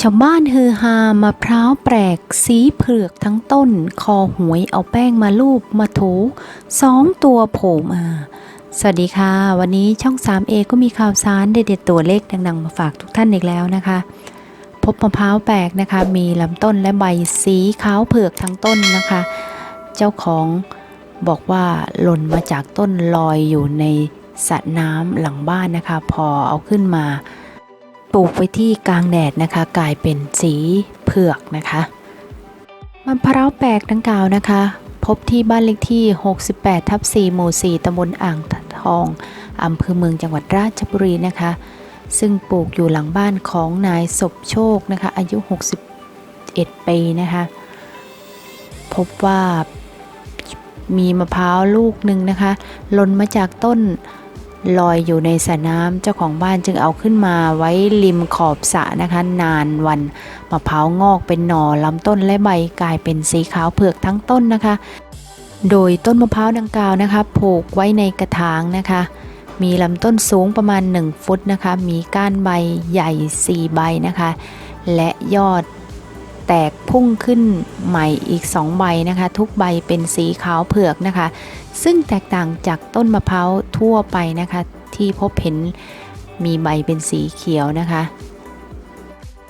ชาวบ้านฮือฮามะพร้าวแปลก สีเผือกทั้งต้น คอหวยเอาแป้งมาลูบมาถูสองตัวโผล่มา สวัสดีค่ะ วันนี้ช่อง 3A ก็มีข่าวสารเด็ดๆตัวเลขดังๆ มาฝากทุกท่านอีกแล้วนะคะ พบมะพร้าวแปลกนะคะ มีลำต้นและใบสีขาวเผือกทั้งต้นนะคะ เจ้าของบอกว่าหล่นมาจากต้นลอยอยู่ในสระน้ำหลังบ้านนะคะ พอเอาขึ้นมา ปลูกไว้ที่กลางแดดนะคะ กลายเป็นสีเผือกนะคะมะพร้าวแปลกดังกล่าวนะคะ พบที่บ้านเลขที่ 68 ทับ 4 หมู่ 4ตำบลอ่างทองอำเภอเมืองจังหวัดราชบุรีนะคะ ซึ่งปลูกอยู่หลังบ้านของนายศพโชคนะคะ อายุ 61 ปีนะคะ พบว่ามีมะพร้าวลูกหนึ่งนะคะหล่นมาจากต้น ลอยอยู่ในสระน้ำเจ้าของบ้านจึงเอาขึ้นมาไว้ริมขอบสระนะคะ นานวันมะพร้าวงอกเป็นหน่อลำต้นและใบกลายเป็นสีขาวเผือกทั้งต้นนะคะ โดยต้นมะพร้าวดังกล่าวนะคะผูกไว้ในกระถางนะคะ มีลำต้นสูงประมาณ 1 ฟุตนะคะ มีก้านใบใหญ่ 4 ใบนะคะ และยอด แตกพุ่งขึ้นใหม่อีก 2 ใบนะคะ ทุกใบเป็นสีขาวเผือกนะคะ ซึ่งแตกต่างจากต้นมะพร้าวทั่วไปนะคะ ที่พบเห็นมีใบเป็นสีเขียวนะคะ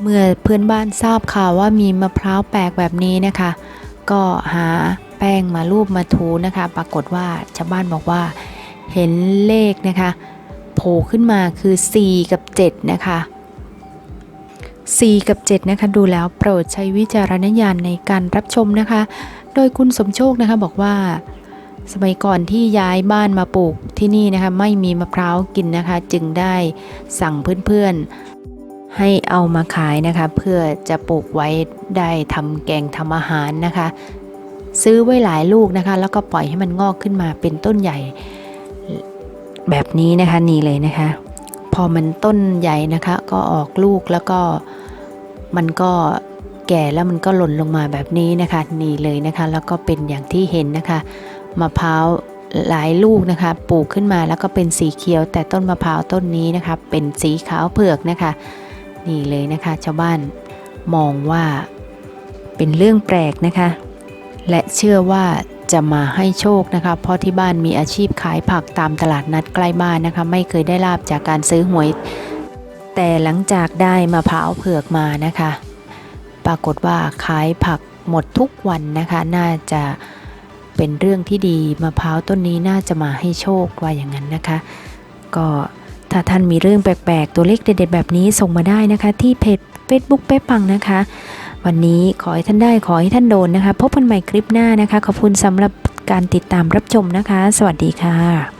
เมื่อเพื่อนบ้านทราบข่าวว่ามีมะพร้าวแปลกแบบนี้นะคะ ก็หาแป้งมารูปมาถูนะคะ ปรากฏว่าชาวบ้านบอกว่าเห็นเลขนะคะโผล่ขึ้นมาคือ 4 กับ 7 นะคะ 4 กับ 7 นะคะ ดูแล้วโปรดใช้วิจารณญาณในการรับชมนะคะ โดยคุณสมโชคนะคะบอกว่า สมัยก่อนที่ย้ายบ้านมาปลูกที่นี่นะคะ ไม่มีมะพร้าวกินนะคะ จึงได้สั่งเพื่อนๆ ให้เอามาขายนะคะ เพื่อจะปลูกไว้ได้ทำแกงทำอาหารนะคะ ซื้อไว้หลายลูกนะคะ แล้วก็ปล่อยให้มันงอกขึ้นมาเป็นต้นใหญ่ แบบนี้นะคะนี่เลยนะคะ พอมันต้นใหญ่นะคะ ก็ออกลูกแล้วก็มันก็แก่แล้วมันก็หล่นลงมาแบบนี้นะคะ นี่เลยนะคะ แล้วก็เป็นอย่างที่เห็นนะคะมะพร้าวหลายลูกนะคะ ปลูกขึ้นมาแล้วก็เป็นสีเขียว แต่ต้นมะพร้าวต้นนี้นะคะ เป็นสีขาวเผือกนะคะ นี่เลยนะคะ ชาวบ้านมองว่าเป็นเรื่องแปลกนะคะ และเชื่อว่า จะมาให้โชคนะคะ เพราะที่บ้านมีอาชีพขายผักตามตลาดนัดใกล้บ้านนะคะ ไม่เคยได้ลาบจากการซื้อหวย แต่หลังจากได้มะพร้าวเผือกมานะคะ ปรากฏว่าขายผักหมดทุกวันนะคะ น่าจะเป็นเรื่องที่ดีมะพร้าวต้นนี้น่าจะมาให้โชคว่าอย่างนั้นนะคะ ก็ถ้าท่านมีเรื่องแปลกๆ ตัวเลขเด็ดๆแบบนี้ส่งมาได้นะคะ ที่เพจ Facebook เป๊ปังนะคะ วันนี้ขอให้ท่านได้ขอให้ท่านโดนนะคะ พบกันใหม่คลิปหน้านะคะ ขอบคุณสำหรับการติดตามรับชมนะคะ สวัสดีค่ะ